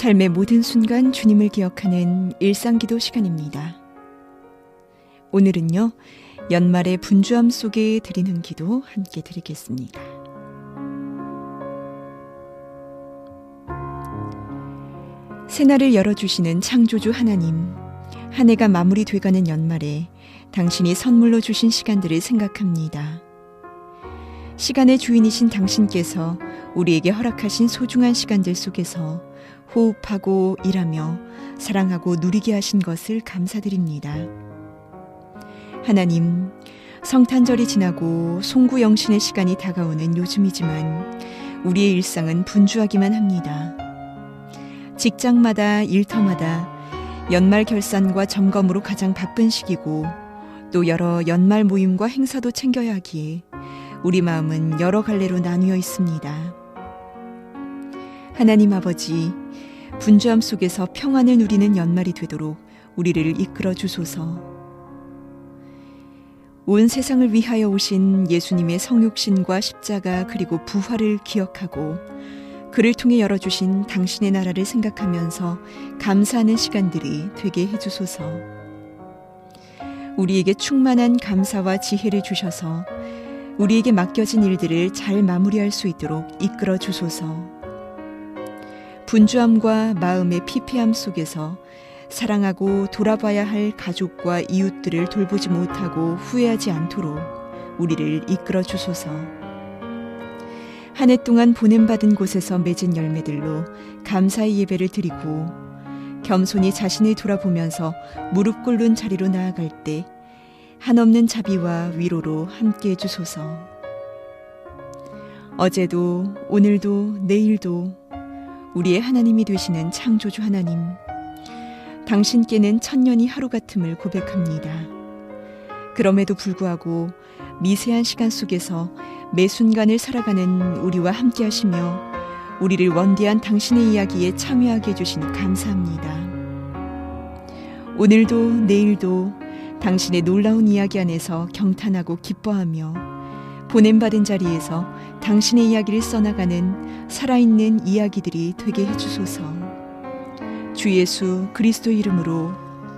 삶의 모든 순간 주님을 기억하는 일상 기도 시간입니다. 오늘은요, 연말의 분주함 속에 드리는 기도 함께 드리겠습니다. 새날을 열어주시는 창조주 하나님, 한 해가 마무리돼가는 연말에 당신이 선물로 주신 시간들을 생각합니다. 시간의 주인이신 당신께서 우리에게 허락하신 소중한 시간들 속에서 호흡하고 일하며 사랑하고 누리게 하신 것을 감사드립니다. 하나님, 성탄절이 지나고 송구영신의 시간이 다가오는 요즘이지만 우리의 일상은 분주하기만 합니다. 직장마다 일터마다 연말 결산과 점검으로 가장 바쁜 시기고 또 여러 연말 모임과 행사도 챙겨야 하기에 우리 마음은 여러 갈래로 나뉘어 있습니다. 하나님 아버지, 분주함 속에서 평안을 누리는 연말이 되도록 우리를 이끌어 주소서. 온 세상을 위하여 오신 예수님의 성육신과 십자가 그리고 부활을 기억하고 그를 통해 열어주신 당신의 나라를 생각하면서 감사하는 시간들이 되게 해주소서. 우리에게 충만한 감사와 지혜를 주셔서 우리에게 맡겨진 일들을 잘 마무리할 수 있도록 이끌어 주소서. 분주함과 마음의 피폐함 속에서 사랑하고 돌아봐야 할 가족과 이웃들을 돌보지 못하고 후회하지 않도록 우리를 이끌어 주소서. 한 해 동안 보냄받은 곳에서 맺은 열매들로 감사의 예배를 드리고 겸손히 자신을 돌아보면서 무릎 꿇는 자리로 나아갈 때 한없는 자비와 위로로 함께 해주소서. 어제도 오늘도 내일도 우리의 하나님이 되시는 창조주 하나님, 당신께는 천년이 하루 같음을 고백합니다. 그럼에도 불구하고 미세한 시간 속에서 매 순간을 살아가는 우리와 함께 하시며 우리를 원대한 당신의 이야기에 참여하게 해주신 감사합니다. 오늘도 내일도 당신의 놀라운 이야기 안에서 경탄하고 기뻐하며 보냄받은 자리에서 당신의 이야기를 써나가는 살아있는 이야기들이 되게 해주소서. 주 예수 그리스도 이름으로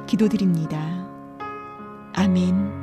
기도드립니다. 아멘.